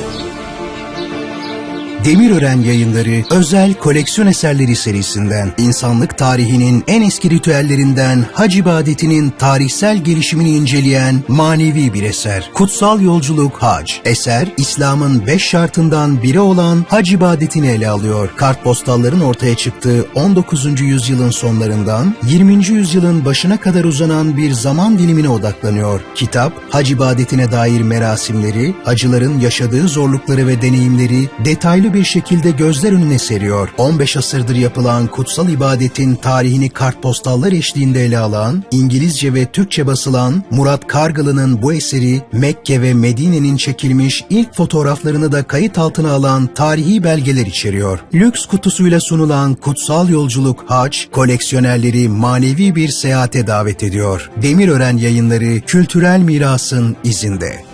Thank you. Demirören Yayınları özel koleksiyon eserleri serisinden insanlık tarihinin en eski ritüellerinden hac ibadetinin tarihsel gelişimini inceleyen manevi bir eser. Kutsal Yolculuk Hac. Eser İslam'ın beş şartından biri olan hac ibadetini ele alıyor. Kartpostalların ortaya çıktığı 19. yüzyılın sonlarından 20. yüzyılın başına kadar uzanan bir zaman dilimine odaklanıyor. Kitap hac ibadetine dair merasimleri, hacıların yaşadığı zorlukları ve deneyimleri detaylı bir şekilde gözler önüne seriyor. 15 asırdır yapılan kutsal ibadetin tarihini kartpostallar eşliğinde ele alan, İngilizce ve Türkçe basılan Murat Kargalı'nın bu eseri Mekke ve Medine'nin çekilmiş ilk fotoğraflarını da kayıt altına alan tarihi belgeler içeriyor. Lüks kutusuyla sunulan Kutsal Yolculuk Hac, koleksiyonerleri manevi bir seyahate davet ediyor. Demirören yayınları kültürel mirasın izinde.